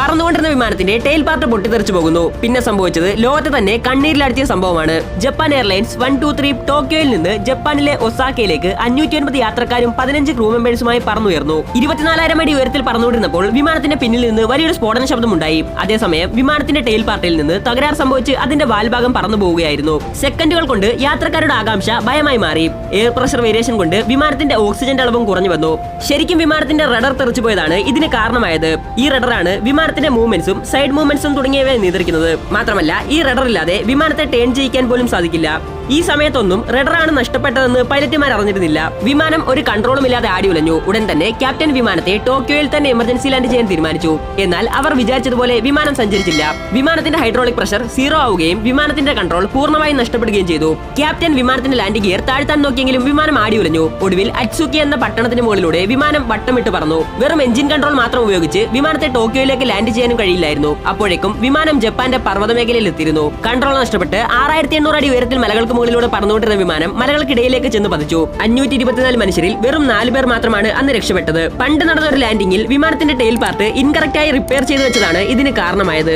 പറന്നുകൊണ്ടിരുന്ന വിമാനത്തിന്റെ tail part പൊട്ടിത്തെറിച്ചു പോകുന്നു. പിന്നെ സംഭവിച്ചത് ലോകത്തെ തന്നെ കണ്ണീരിലടിച്ച സംഭവമാണ്. Japan airlines one two three ടോക്കിയോയിൽ നിന്ന് ജപ്പാനിലെ ഒസാക്കയിലേക്ക് അഞ്ഞൂറ്റി ഒൻപത് യാത്രക്കാരും പതിനഞ്ച് ക്രൂ മെമ്പേഴ്സുമായി പറന്നുയർന്നു. ഇരുപത്തിനാലായിരം അടി ഉയരത്തിൽ പറന്നുകൊണ്ടിരുന്നപ്പോൾ വിമാനത്തിന്റെ പിന്നിൽ നിന്ന് വലിയൊരു സ്ഫോടന ശബ്ദമുണ്ടായി. അതേസമയം വിമാനത്തിന്റെ ടെയിൽ പാർട്ടിൽ നിന്ന് തകരാർ സംഭവിച്ച് അതിന്റെ വാൽഭാഗം പറന്നു പോവുകയായിരുന്നു. സെക്കൻഡുകൾ കൊണ്ട് യാത്രക്കാരുടെ ആകാംക്ഷ ഭയമായി മാറി. എയർ പ്രഷർ വേരിയേഷൻ കൊണ്ട് വിമാനത്തിന്റെ ഓക്സിജന്റെ അളവും കുറഞ്ഞു വന്നു. ശരിക്കും വിമാനത്തിന്റെ റഡർ തെറിച്ചു പോയതാണ് ഇതിന് കാരണമായത്. ഈ റഡറാണ് വിമാനത്തിന്റെ മൂവ്മെന്റ്സും സൈഡ് മൂവ്മെന്റ്സും തുടങ്ങിയവയെ നിയന്ത്രിക്കുന്നത് മാത്രമല്ല ഈ റഡർ ഇല്ലാതെ വിമാനത്തെ ടേൺ ചെയ്യിക്കാൻ പോലും സാധിക്കില്ല. ഈ സമയത്തൊന്നും റഡറാണ് നഷ്ടപ്പെട്ടതെന്ന് പൈലറ്റുമാർ അറിഞ്ഞിരുന്നില്ല. വിമാനം ഒരു കൺട്രോളും ഇല്ലാതെ ആടി ഉലഞ്ഞു. ഉടൻ തന്നെ ക്യാപ്റ്റൻ വിമാനത്തെ ടോക്കിയോയിൽ തന്നെ എമർജൻസി ലാൻഡ് ചെയ്യാൻ തീരുമാനിച്ചു. എന്നാൽ അവർ വിചാരിച്ചതുപോലെ വിമാനം സഞ്ചരിച്ചില്ല. വിമാനത്തിന്റെ ഹൈഡ്രോളിക് പ്രഷർ സീറോ ആവുകയും വിമാനത്തിന്റെ കൺട്രോൾ പൂർണമായും നഷ്ടപ്പെടുകയും ചെയ്തു. ക്യാപ്റ്റൻ വിമാനത്തിന്റെ ലാൻഡിംഗ് ഗിയർ താഴ്ത്താൻ നോക്കിയെങ്കിലും വിമാനം ആടി ഉലഞ്ഞു. ഒടുവിൽ അറ്റ്സുക്കി എന്ന പട്ടണത്തിന് മുകളിലൂടെ വിമാനം വട്ടമിട്ട് പറന്നു. വെറും എഞ്ചിൻ കൺട്രോൾ മാത്രം ഉപയോഗിച്ച് വിമാനത്തെ ടോക്കിയോയിലേക്ക് ലാൻഡ് ചെയ്യാനും കഴിയില്ലായിരുന്നു. അപ്പോഴേക്കും വിമാനം ജപ്പാന്റെ പർവത മേഖലയിൽ എത്തിയിരുന്നു കൺട്രോൾ നഷ്ടപ്പെട്ട് ആറായിരത്തി എണ്ണൂറ് അടി ഉയരത്തിൽ മലകൾക്ക് മുകളിലൂടെ പറന്നുകൊണ്ടിരുന്ന വിമാനം മലകൾക്കിടയിലേക്ക് ചെന്ന് പതിച്ചു. അഞ്ഞൂറ്റി ഇരുപത്തിനാല് മനുഷ്യരിൽ വെറും നാല് പേർ മാത്രമാണ് അന്ന് രക്ഷപ്പെട്ടത്. പണ്ട് നടന്ന ഒരു ലാൻഡിംഗിൽ വിമാനത്തിന്റെ ടെയിൽ പാർട്ട് ഇൻകറക്റ്റായി റിപ്പയർ ചെയ്തു വെച്ചതാണ് ഇതിന് കാരണമായത്.